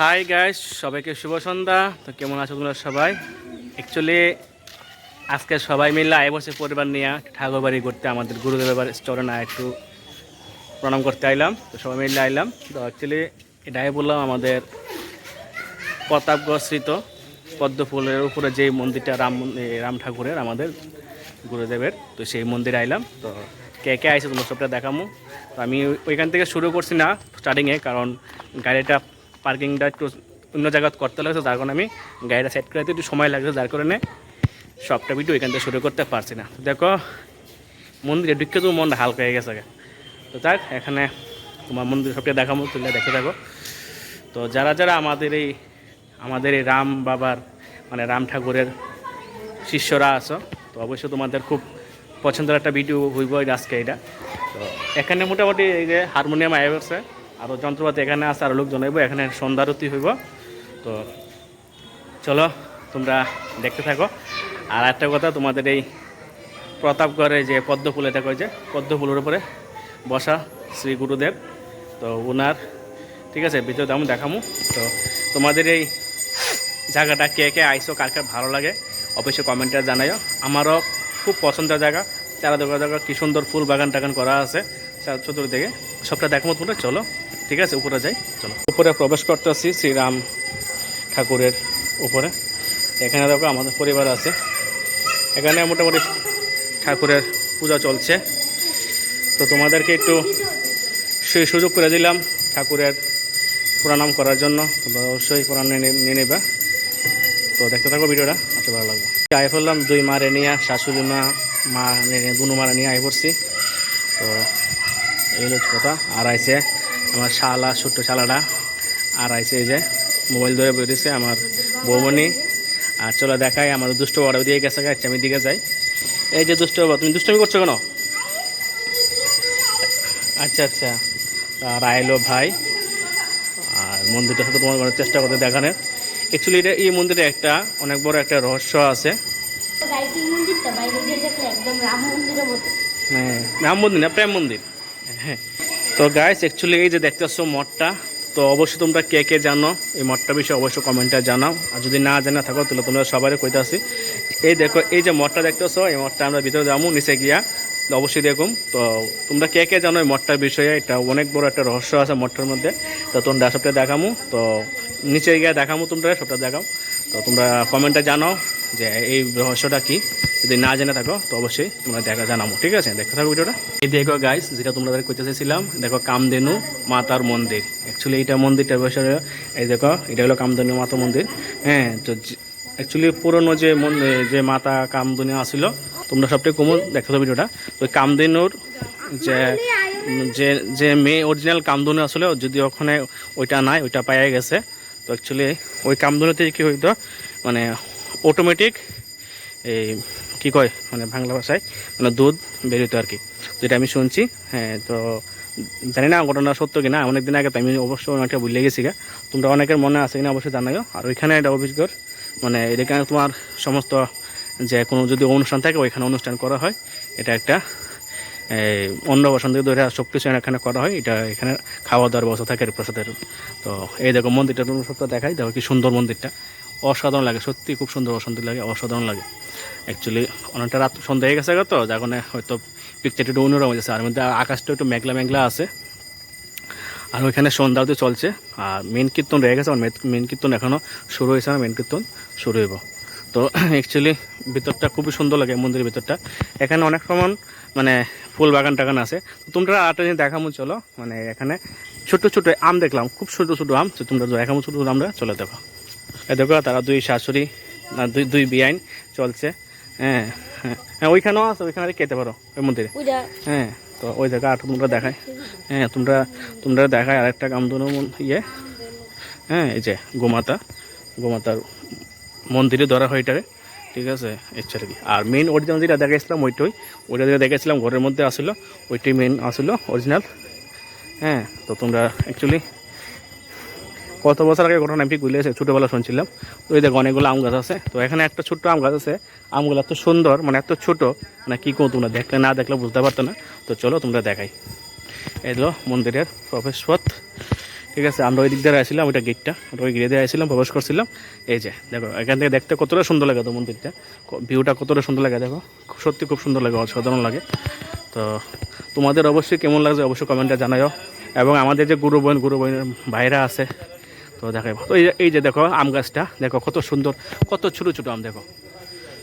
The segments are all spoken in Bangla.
হাই গাইস সবাইকে শুভ সন্ধ্যা। তো কেমন আছো তোমরা সবাই? অ্যাকচুয়ালি আজকে সবাই মিলে আয় বসে পরিবার নিয়ে ঠাকুর বাড়ি করতে আমাদের গুরুদেবের স্টোরে না একটু প্রণাম করতে আইলাম। তো সবাই মিলে আইলাম। তো অ্যাকচুয়ালি এটাই বললাম আমাদের প্রতাপগড় পদ্মফুলের উপরে যে মন্দিরটা রাম রাম ঠাকুরের আমাদের গুরুদেবের, তো সেই মন্দিরে আইলাম। তো কে কে আইসে তোমার সবটা দেখামো। তো আমি ওইখান থেকে শুরু করছি না স্টার্টিংয়ে কারণ গাড়িটা পার্কিংটা একটু অন্য জায়গায় করতে লাগছে, যার কারণে আমি গাড়িটা সেট করাতে একটু সময় লাগছে, যার কারণে সবটা ভিডিও এখান থেকে শুরু করতে পারছি না। দেখো, মন্দিরে ঢুকে তো মনটা হালকা হয়ে গেছে তো যাক, এখানে তোমার মন্দির সবটা দেখাবো, তুলে দেখে থাকো। তো যারা যারা আমাদের এই আমাদের এই রাম বাবার মানে রাম ঠাকুরের শিষ্যরা আছো, তো অবশ্যই তোমাদের খুব পছন্দের একটা ভিডিও হইব এই আজকে এটা। তো এখানে মোটামুটি এই যে হারমোনিয়াম আয় আরও যন্ত্রপাতি এখানে আছে, আর লোকজন হইব এখানে সন্ধ্যারতি হইব। তো চলো, তোমরা দেখতে থাকো। আর একটা কথা, তোমাদের এই প্রতাপগড়ে যে পদ্ম ফুল এটা কয়েছে পদ্ম ফুলের উপরে বসা শ্রী গুরুদেব। তো ওনার ঠিক আছে ভিতরে আমি দেখামু। তো তোমাদের এই জায়গাটা কে কে আইসো কার কার ভালো লাগে, অবশ্যই কমেন্টে জানাইও। আমারও খুব পছন্দের জায়গা। চারা দেখা জায়গা কি সুন্দর ফুল বাগান টাগান করা আছে। চতুর্দিকে। সবটা দেখাবো তোমরা চলো, ঠিক আছে, উপরে যাই, চলো। উপরে প্রবেশ করতে করতেছি শ্রীরাম ঠাকুরের উপরে। এখানে দেখো আমাদের পরিবার আছে। এখানে মোটামুটি ঠাকুরের পূজা চলছে। তো তোমাদেরকে একটু সেই সুযোগ করে দিলাম ঠাকুরের প্রণাম করার জন্য। তোমরা অবশ্যই প্রণাম নিয়ে নেবা। তো দেখতে থাকো ভিডিওটা আশা ভালো লাগবে। আয় করলাম দুই মারে নিয়ে, শাশুড়ি মা মা দুনু মারে নিয়ে আয় করছি তো এই হলো কথা আর আইসে আমার শালা ছোট্ট শালাটা। আর আইসে এই যে মোবাইল ধরে বেরিয়েছে আমার বৌমণি আর চলো দেখাই আমার দুষ্ট বড় দিয়ে গেছে গাছ আমি দিকে যাই। এই যে দুষ্ট বাবা তুমি দুষ্টমি করছ কেন? আচ্ছা আচ্ছা। আর আইলো ভাই। আর মন্দিরটা সাথে তোমার চেষ্টা করতে দেখানোর অ্যাকচুয়ালি এটা এই মন্দিরে একটা অনেক বড় একটা রহস্য আছে। হ্যাঁ রাম মন্দির না প্রেম মন্দির। তো গাইস অ্যাকচুয়ালি এই যে দেখতেছো মঠটা, তো অবশ্যই তোমরা কে কে জানো এই মঠটা বিষয়ে অবশ্যই কমেন্টে জানাও। আর যদি না জানা থাকো, তাহলে তোমরা সবাই কইতে আসি এই দেখো, এই যে মঠটা দেখতেছো, এই মঠটা আমরা ভিতরে যাব, নিচে গিয়া। অবশ্যই দেখুন, তো তোমরা কে কে জানো এই মঠটার বিষয়ে? এটা অনেক বড় একটা রহস্য আছে মঠটার মধ্যে। তো তোমরা সবটা দেখামু, তো নিচে গিয়ে দেখামু তোমরা, সবটা দেখাও। তো তোমরা কমেন্টে জানাও যে এই রহস্যটা কি। যদি না জেনে থাকো, তো অবশ্যই তোমরা দেখা জানাব, ঠিক আছে? দেখতে থাকো ভিডিওটা। এই দেখো গাইস যেটা তোমাদের কইতে চাইছিলাম দেখো কামদেনু মাতার মন্দির। অ্যাকচুয়ালি এইটা মন্দিরটা বিষয়ে এই দেখো, এটা হলো কামধেনু মাতা মন্দির। হ্যাঁ তো অ্যাকচুয়ালি পুরনো যে মন- যে মাতা কামধেনু আসিল, তোমরা সবটাই কমন দেখতে থাকো ভিডিওটা। তো ওই কামধেনুর যে যে যে মেয়ে অরিজিনাল কামধেনু আসলে, যদি ওখানে ওইটা নাই, ওইটা পাইয়া গেছে। তো অ্যাকচুয়ালি ওই কামধেনুতে কী হইতো মানে অটোমেটিক এই কী কয়? মানে বাংলা ভাষায় মানে দুধ বেরোতো আর কি। যেটা আমি শুনছি হ্যাঁ তো জানি না ঘটনা সত্য কিনা অনেক দিন আগে তো আমি অবশ্যই অনেকটা ভুলে গেছি গা। তোমরা অনেকের মনে আছে কিনা অবশ্যই জানাইও। আর ওইখানে একটা অভিজ্ঞর মানে এখানে তোমার সমস্ত যে কোনো যদি অনুষ্ঠান থাকে, ওইখানে অনুষ্ঠান করা হয়, এটা একটা অন্নপ্রাশন থেকে ধরে সব কিছু এখানে করা হয়, এটা এখানে খাওয়া দাওয়ার ব্যবস্থা থাকে প্রসাদের। তো এই দেখো মন্দিরটা সবটা দেখাই, দেখো কি সুন্দর মন্দিরটা। অসাধারণ লাগে, সত্যি খুব সুন্দর অশান্তি লাগে, অসাধারণ লাগে। অ্যাকচুয়ালি অনেকটা রাত সন্ধ্যা হয়ে গেছে তো কারণে হয়তো পিকচারটা একটু অন্যরকম হয়েছে। আর মধ্যে আকাশটা একটু মেঘলা মেঘলা আছে। আর ওইখানে সন্ধ্যাতে চলছে। আর মেন কীর্তন রয়ে গেছে আর মেন কীর্তন এখনও শুরু হয়েছে না মেন কীর্তন শুরু হইব। তো অ্যাকচুয়ালি ভিতরটা খুবই সুন্দর লাগে, মন্দিরের ভিতরটা। এখানে অনেক সময় মানে ফুল বাগান টাগান আছে। তো তোমরা আরেকটা জিনিস দেখামো চলো মানে এখানে ছোট ছোট আম দেখলাম, খুব ছোট ছোট আম। তো তোমরা দেখামো ছোট ছোট আমরা চলে দেখো। এই দেখো তারা দুই শাশুড়ি না দুই দুই বিআইন চলছে। হ্যাঁ হ্যাঁ হ্যাঁ ওইখানেও আছে ওইখানে খেতে পারো ওই মন্দিরে। হ্যাঁ তো ওই জায়গা আর তোমরা দেখায়। হ্যাঁ তোমরা তোমরা দেখায় আরেকটা কামদুনো ইয়ে। হ্যাঁ এই যে গোমাতা গোমাতার মন্দিরে ধরা হয় এটারে ঠিক আছে ইচ্ছা কি আর মেন অরিজিনাল যেটা দেখাইছিলাম ওইটাই। ওইটা যেটা দেখেছিলাম ঘরের মধ্যে আসলো ওইটাই মেন আসলো অরিজিনাল হ্যাঁ তো তোমরা অ্যাকচুয়ালি কত বছর আগে ঘটনা আমি ঠিক গেছি, ছোটোবেলা শুনছিলাম। তো এই দেখো অনেকগুলো আম গাছ আছে। তো এখানে একটা ছোট্ট আম গাছ আছে। আমগুলো এত সুন্দর মানে এত ছোট মানে কী করো তোমরা, দেখলে না দেখলে বুঝতে পারতো না। তো চলো তোমরা দেখাই। এলো মন্দিরের প্রবেশ পথ ঠিক আছে, আমরা ওই দিক দিয়ে আসছিলাম, ওইটা গেটটা ওই গেটে দিয়ে আসছিলাম, প্রবেশ করছিলাম। এই যে, দেখো, এখান থেকে দেখতে কতটা সুন্দর লাগে তো মন্দিরটা। ভিউটা কতটা সুন্দর লাগে দেখো। সত্যি খুব সুন্দর লাগে, অসাধারণ লাগে। তো তোমাদের অবশ্যই কেমন লাগছে অবশ্যই কমেন্টে জানাও এবং আমাদের যে গুরু বোন গুরু বোনের ভাইরা আছে তো দেখাই। তো এই যে- এই যে দেখো আম গাছটা, দেখো কত সুন্দর, কত ছোটো ছোটো আম, দেখো।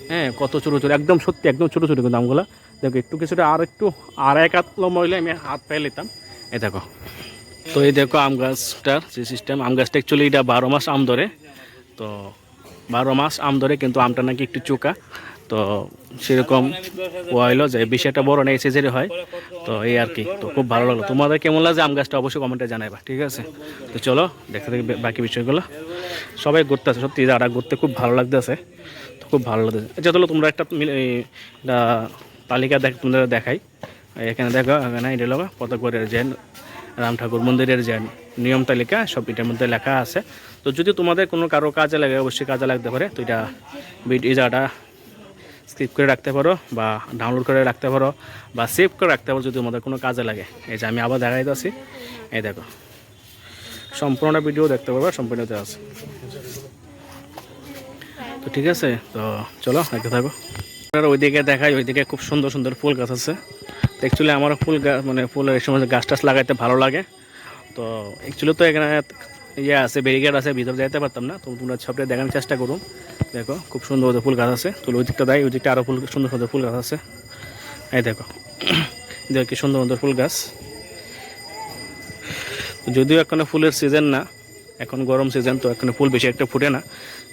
হ্যাঁ কত ছোটো ছোটো, একদম সত্যি একদম ছোটো ছোটো কিন্তু আমগুলো। দেখো, একটু কিছুটা আর একটু, আর এক হাত লম্বা হইলে আমি হাত পেয়ে নিতাম। এই দেখো। তো এই দেখো আম গাছটার যে সিস্টেম আম গাছটা অ্যাকচুয়ালি এটা বারো মাস আম ধরে। তো বারো মাস আম ধরে কিন্তু আমটা নাকি একটু চোকা। তো সেরকম হইল যে বিষয়টা বড় নেই সিজেরই হয়। তো এই আর কি, তো খুব ভালো লাগল। তোমাদের কেমন লাগছে আম গাছটা অবশ্যই কমেন্টে জানাইবা, ঠিক আছে? তো চলো দেখতে বে- বাকি বিষয়গুলো। সবাই ঘুরতে আছে সত্যি যারা ঘুরতে খুব ভালো লাগতেছে, তো খুব ভালো লাগতেছে। আচ্ছা চলো, তোমরা একটা তালিকা দেখ, তোমাদের দেখাই। এখানে দেখো, এখানে এটা লোক পতকগড়ের যে রাম ঠাকুর মন্দিরের যে নিয়ম তালিকা, সব এটার মধ্যে লেখা আছে। তো যদি তোমাদের কোনো কারও কাজে লাগে, অবশ্যই কাজে লাগতে পারে। তো এটা জায়গাটা স্কিপ করে রাখতে পারো বা ডাউনলোড করে রাখতে পারো বা সেভ করে রাখতে পারো যদি তোমাদের কোনো কাজে লাগে। এই যে আমি আবার দেখাই দিচ্ছি এই দেখো, সম্পূর্ণ ভিডিও দেখতে পারবে সম্পূর্ণতে আছে। তো ঠিক আছে, তো চলো দেখতে থাকো। ওইদিকে দেখাই, ওইদিকে খুব সুন্দর সুন্দর ফুল গাছ আছে। অ্যাকচুয়ালি আমার ফুল মানে ফুলের এই সময় গাছ টাছ লাগাইতে ভালো লাগে। তো অ্যাকচুয়ালি তো এখানে ইয়ে আছে, ব্যারিকেড আছে, ভিতরে যাইতে পারতাম না। তো তোমরা সবটা দেখানোর চেষ্টা করুন দেখো, খুব সুন্দর ফুল গাছ আছে। তো ওই দিকটা দেয়, ওই দিকটা আরও ফুল সুন্দর সুন্দর ফুল গাছ আছে। এই দেখো। দেখো কি সুন্দর সুন্দর ফুল গাছ। যদিও এখন ফুলের সিজন না, এখন গরম সিজন তো এখন ফুল বেশি একটা ফুটে না।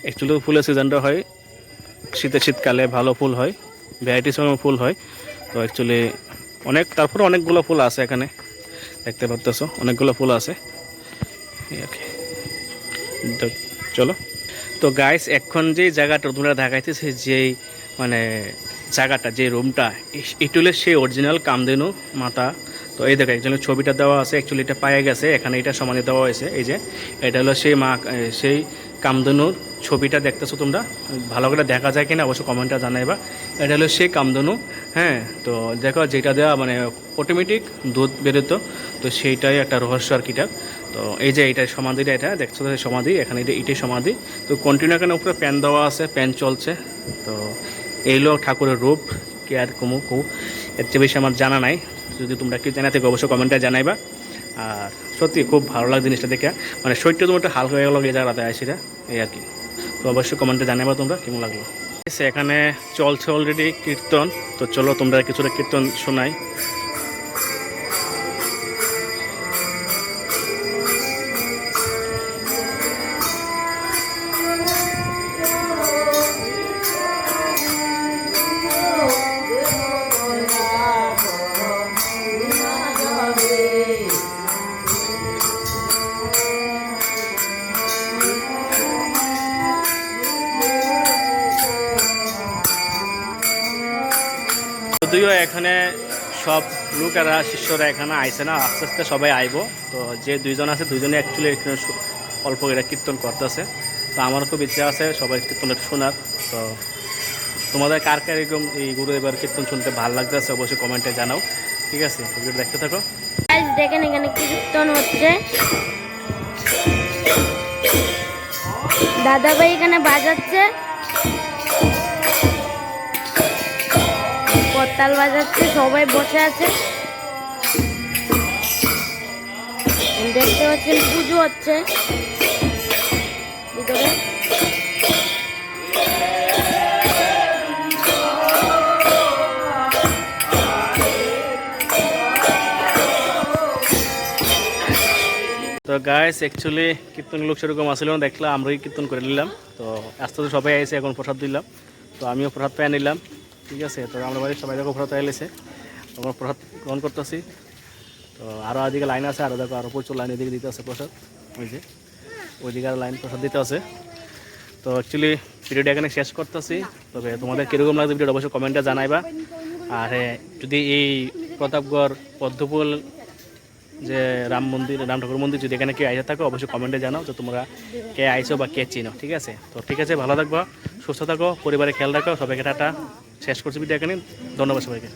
অ্যাকচুয়ালি ফুলের সিজনটা হয় শীতের শীতকালে ভালো ফুল হয় ভ্যারাইটিস ফুল হয়। তো অ্যাকচুয়ালি অনেক, তারপরে অনেকগুলো ফুল আছে এখানে। দেখতে পাচ্ছ অনেকগুলো ফুল আছে। চলো। তো গাইস এখন যে জায়গাটা তোমরা দেখাইতেছে যেই মানে জায়গাটা, যে রুমটা হলো সেই অরিজিনাল কামদেনু মাতা। তো এই দেখো, একজনের ছবিটা দেওয়া আছে অ্যাকচুয়ালি এটা পায়ে গেছে, এখানে এটা সমানে দেওয়া হয়েছে, এই যে, এটা হলো সেই মা সেই কামধেনুর ছবিটা দেখতেছো তোমরা? ভালো করে দেখা যায় কিনা? অবশ্যই কমেন্টটা জানাইবা। এটা হলো সে কামধেনু হ্যাঁ? তো দেখো, যেটা দেওয়া মানে অটোমেটিক দুধ বেরোতো, তো সেইটাই একটা রহস্য আর কিটা। তো এই যে এটা সমাধিটা, এটা দেখছ সমাধি, এখানে এটা এটাই সমাধি। তো কন্টিনিউ এখানে উপরে প্যান দেওয়া আছে প্যান চলছে। তো এইগুলো ঠাকুরের রূপ, কে আর কুমু কু এর চেয়ে বেশি আমার জানা নাই। যদি তোমরা কি জানা থেকে, অবশ্যই কমেন্টে জানাইবা। আর সত্যি খুব ভালো লাগে জিনিসটা দেখে। মানে শরীরটা তোমার একটু হালকা হয়ে গেলো এই জায়গাতে আসিরা এই আর কি। তো অবশ্যই কমেন্টে জানাবা তোমরা, কেমন লাগল? এখানে চলছে অলরেডি কীর্তন। তো চলো তোমরা কিছুটা কীর্তন শোনাই। যদিও এখানে সব লোকেরা, শিষ্যরা এখানে আইসে না, আস্তে আস্তে সবাই আইব। তো যে দুইজন আছে, দুইজনে অ্যাকচুয়ালি এখানে অল্প করে কীর্তন করতেছে। তো আমারও খুব ইচ্ছা আছে সবাই কীর্তনের শোনার। তো তোমাদের কার কার এরকম এই গুরু এবার কীর্তন শুনতে ভালো লাগতেছে অবশ্যই কমেন্টে জানাও। ঠিক আছে ভিডিও দেখতে থাকো। দেখেন এখানে কীর্তন হচ্ছে। দাদা ভাই এখানে বাজাচ্ছে। করতাল বাজাচ্ছে, সবাই বসে আছে। দেখতে পাচ্ছেন, পুজো হচ্ছে। ভিতরে। তো গাইস অ্যাকচুয়ালি কীর্তন লোক সেরকম আসলে দেখলাম আমরাই কীর্তন করে নিলাম। তো আস্তে আস্তে সবাই আইসে এখন প্রসাদ দিলাম। তো আমিও প্রসাদ পেয়ে নিলাম। ঠিক আছে তো আমরা বাড়ির সবাই দেখো প্রসাদ এলেছে আমরা প্রসাদ গ্রহণ করতেছি। তো আরও এদিকে লাইন আছে আরও দেখো আরও প্রচুর লাইন এদিকে দিতে আছে প্রসাদ। ওই যে ওইদিকে আর লাইন প্রসাদ দিতে আছে। তো অ্যাকচুয়ালি ভিডিওটা এখানে শেষ করতেছি। তবে তোমাদের কীরকম লাগছে ভিডিওটা অবশ্যই কমেন্টে জানাইবা। আর হ্যাঁ, যদি এই প্রতাপগড় পদ্মপুল যে রাম মন্দির রাম ঠাকুর মন্দির যদি এখানে কেউ আইসে থাকো অবশ্যই কমেন্টে জানাও যে তোমরা কে আইসো বা কে চিনো। ঠিক আছে? তো ঠিক আছে ভালো থাকব সুস্থ থাকো পরিবারে খেয়াল রাখো সবাইকে টাটা। শেষ করছি। ভিডিও এখানে ধন্যবাদ সবাইকে।